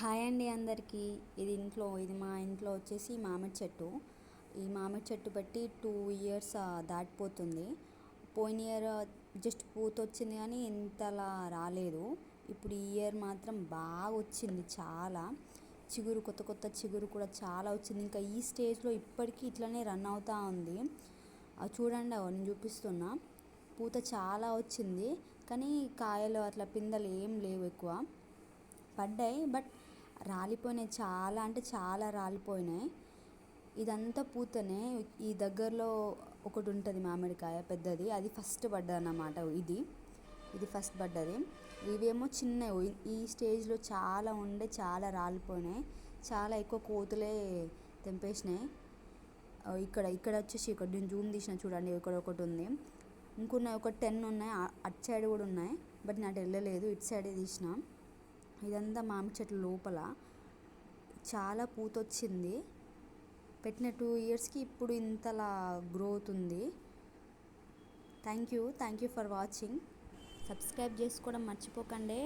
Hi అండి అందరికీ. ఇది ఇంట్లో ఇది మా ఇంట్లో వచ్చేసి మామిడి చెట్టు. ఈ మామిడి చెట్టు పెట్టి టూ ఇయర్స్ దాటిపోతుంది. పోయిన ఇయర్ జస్ట్ పూత వచ్చింది కానీ ఇంతలా రాలేదు. ఇప్పుడు ఈ ఇయర్ మాత్రం బాగా వచ్చింది చాలా. చిగురు కొత్త కొత్త చిగురు కూడా చాలా వచ్చింది. ఇంకా ఈ స్టేజ్లో ఇప్పటికీ ఇట్లనే రన్ అవుతూ ఉంది. అది చూడండి నేను చూపిస్తున్నా. పూత చాలా వచ్చింది. కానీ కాయలు అట్లా పిందెలు ఏం లేవు ఎక్కువ. పడ్డాయి బట్ రాలిపోయినాయి. చాలా అంటే చాలా రాలిపోయినాయి. ఇదంతా పూతనే ఈ దగ్గరలో ఒకటి ఉంటుంది మామిడికాయ పెద్దది. అది ఫస్ట్ పడ్డది అన్నమాట ఇది. ఇది ఫస్ట్ పడ్డది. ఇవేమో చిన్నవి. ఈ స్టేజ్లో చాలా ఉండే చాలా రాలిపోయినాయి. చాలా ఎక్కువ కోతులే తెంపేసినాయి. ఇక్కడ ఇక్కడ వచ్చేసి ఇక్కడ నేను జూమ్ తీసిన చూడండి ఇక్కడ ఒకటి ఉంది. ఇంకున్నాయి ఒక టెన్ ఉన్నాయి. అటు సైడ్ కూడా ఉన్నాయి బట్ నాకు వెళ్ళలేదు. ఇటు సైడే తీసిన. ఇదంతా మామిడి చెట్టు లోపల. చాలా పూత వచ్చింది పెట్టిన టూ ఇయర్స్కి ఇప్పుడు ఇంతలా గ్రోత్ ఉంది. Thank you. Thank you for watching. Subscribe చేసుకోవడం మర్చిపోకండి.